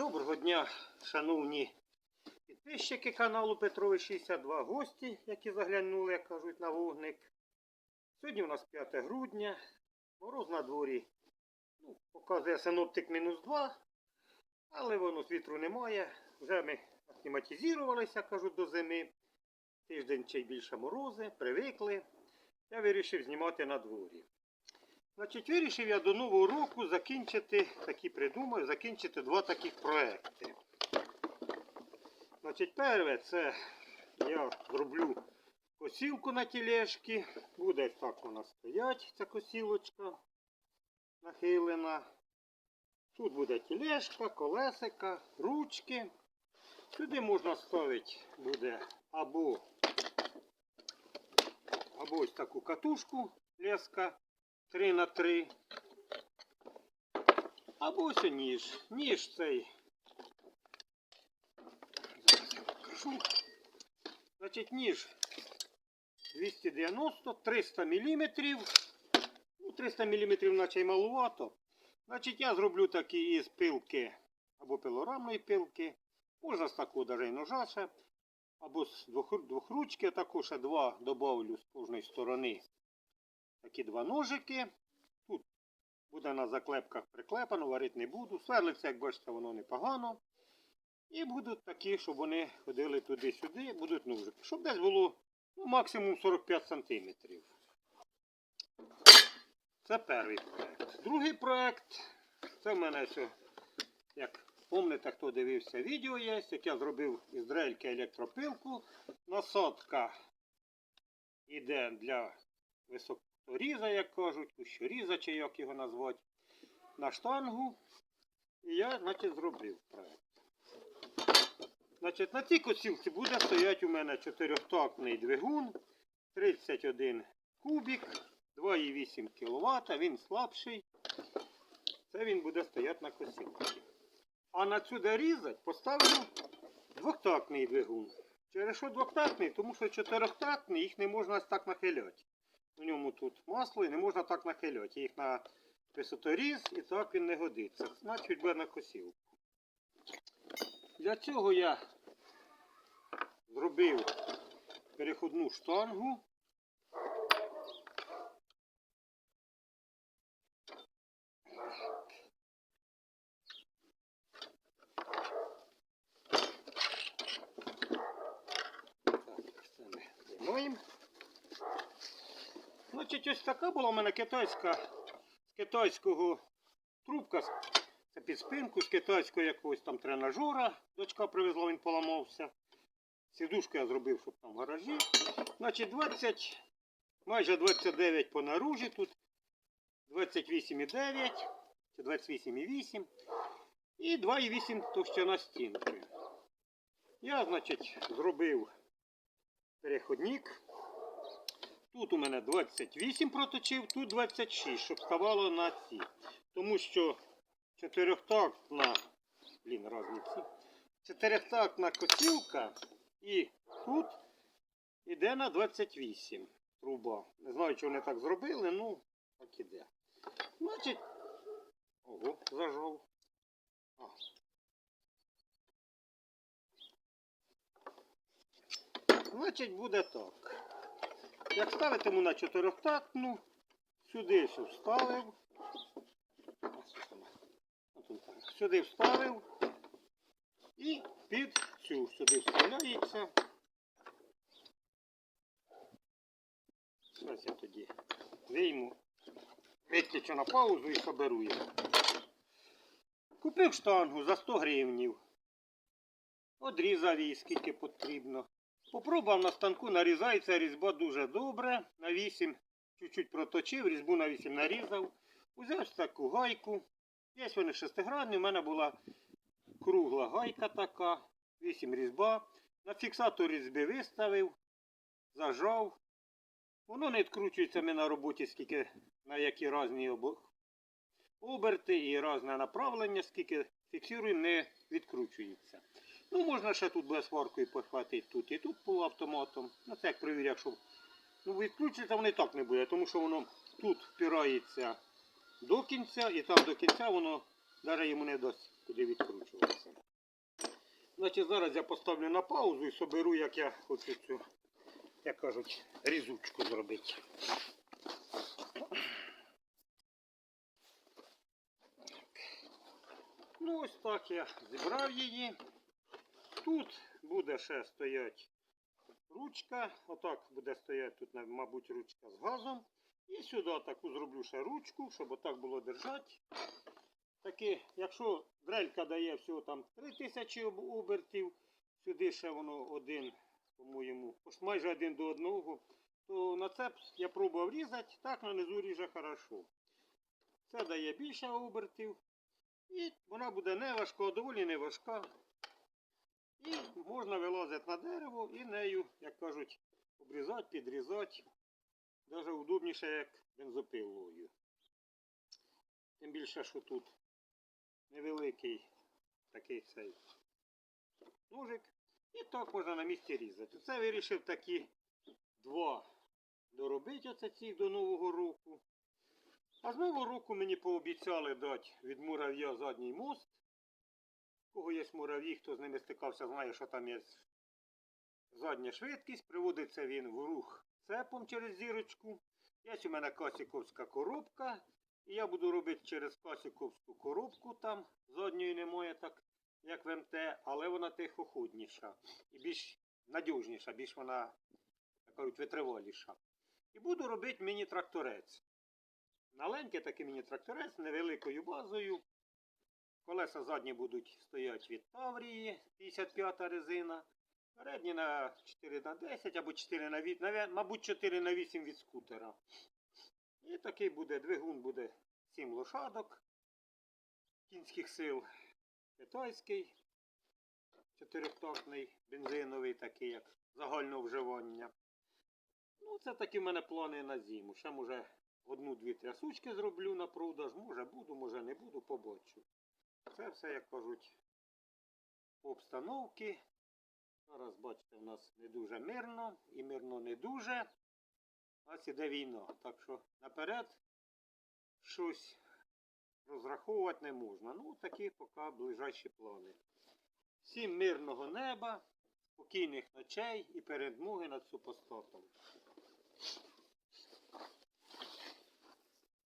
Доброго дня, шановні підписчики каналу Петрові 62 гості, які заглянули, як кажуть, на вогник. Сьогодні у нас 5 грудня, мороз на дворі. Ну, показує синоптик мінус 2, але воно вітру немає. Вже ми акліматизувалися, кажуть, до зими. Тиждень чи більше морози, привикли. Я вирішив знімати на дворі. Значить, вирішив я до нового року закінчити, такі придумав, закінчити два таких проекти. Значить, перше, це я зроблю косілку на тілешки. Буде так вона стоять, ця косілочка нахилена. Тут буде тілешка, колесика, ручки. Сюди можна ставити буде або, або ось таку катушку леска 3 на 3 Або ось ніж. Ніж цей. Зараз покажу. Значить, ніж 290, 300 мм. Ну, 300 мм наче й малувато. Значить, я зроблю такі із пилки або пилорамної пилки. Можна з такого даже й ножа ще. Або з двох, двохручки, також ще два добавлю з кожної сторони такі два ножики. Тут буде на заклепках приклепано, варити не буду. Сверлиться, як бачите, воно непогано. І будуть такі, щоб вони ходили туди-сюди, будуть ножики. Щоб десь було ну, максимум 45 см. Це перший проект. Другий проект, це в мене все, як пам'ятаєте, хто дивився відео є, як я зробив із дрельки електропилку. Насадка йде для високоріза, як кажуть, кущоріза, чи як його назвати, на штангу. І я, значить, зробив проект. Значить, на цій косілці буде стояти у мене чотирьохтактний двигун, 31 кубік, 2,8 кВт, він слабший. Це він буде стояти на косілці. А на цю де поставлю двохтактний двигун. Через що двохтактний? Тому що чотирьохтактний їх не можна так нахиляти. У ньому тут масло і не можна так нахиляти. Їх на висоторіз і так він не годиться. Значить буде на косілку. Для цього я зробив переходну штангу. Так, це ми знімаємо. Значить, ось така була у мене китайська з китайського трубка. Це під спинку з китайського якогось там тренажера. Дочка привезла, він поламався. Сідушку я зробив, щоб там в гаражі. Значить, 20, майже 29 по наружі тут. 28,9 чи 28,8 і 2,8 товщина стінки. Я, значить, зробив переходник. Тут у мене 28 проточив, тут 26, щоб ставало на ці. Тому що чотирьохтактна, блін, разниці, чотирьохтактна косілка і тут іде на 28 труба. Не знаю, чи вони так зробили, ну так іде. Значить, ого, зажав. А. Значить, буде так. Як ставитиму на чотирьохтактну, сюди все вставив. Сюди вставив і під цю сюди вставляється. Зараз я тоді вийму, виключу на паузу і соберу його. Купив штангу за 100 гривнів. Одрізав її скільки потрібно. Попробував на станку, нарізається різьба дуже добре. На 8 чуть-чуть проточив, різьбу на 8 нарізав. Узяв таку гайку. Є вони шестигранні, у мене була кругла гайка така, 8 різьба. На фіксатор різьби виставив, зажав. Воно не відкручується ми на роботі, скільки на які різні оберти і різне направлення, скільки фіксуємо, не відкручується. Ну, можна ще тут без сваркою похватити тут і тут полуавтоматом. Ну, це як перевіряв, щоб ну, відключиться, і так не буде, тому що воно тут впирається до кінця і там до кінця воно Навіть йому не дасть куди відкручуватися. Значить, зараз я поставлю на паузу і соберу, як я хочу цю, як кажуть, різучку зробити. Ну, ось так я зібрав її. Тут буде ще стояти ручка. Отак буде стояти тут, мабуть, ручка з газом. І сюди таку зроблю ще ручку, щоб отак було держати. Таки, якщо дрелька дає всього там 3000 обертів, сюди ще воно один, по-моєму, майже один до одного, то на це я пробував різати, так на низу ріже хорошо. Це дає більше обертів. І вона буде не важка, доволі не важка. І можна вилазити на дерево і нею, як кажуть, обрізати, підрізати. Даже удобніше, як бензопилою. Тим більше, що тут невеликий такий цей ножик. І так можна на місці різати. Це вирішив такі два доробити оце цих до Нового року. А з Нового року мені пообіцяли дати від мурав'я задній мост. Кого є мурав'ї, хто з ними стикався, знає, що там є задня швидкість. Приводиться він в рух цепом через зірочку. Є у мене касіковська коробка. І я буду робити через касіковську коробку там. Задньої немає так, як в МТ, але вона тихоходніша і більш надіжніша, більш вона, як кажуть, витриваліша. І буду робити міні-тракторець. Маленький такий міні-тракторець з невеликою базою. Колеса задні будуть стояти від Таврії, 55 резина. Передні на 4 на 10 або 4 на 8, мабуть 4 на 8 від скутера. І такий буде двигун буде 7 лошадок кінських сил. Китайський, чотирьохтактний, бензиновий, такий як загального вживання. Ну, це такі в мене плани на зиму. Ще може одну-дві трясучки зроблю на продаж. Може буду, може не буду, побачу. Це все, як кажуть, обстановки. Зараз, бачите, у нас не дуже мирно і мирно не дуже. У нас іде війна. Так що наперед щось розраховувати не можна. Ну, такі поки ближайші плани. Всім мирного неба, спокійних ночей і перемоги над супостатом.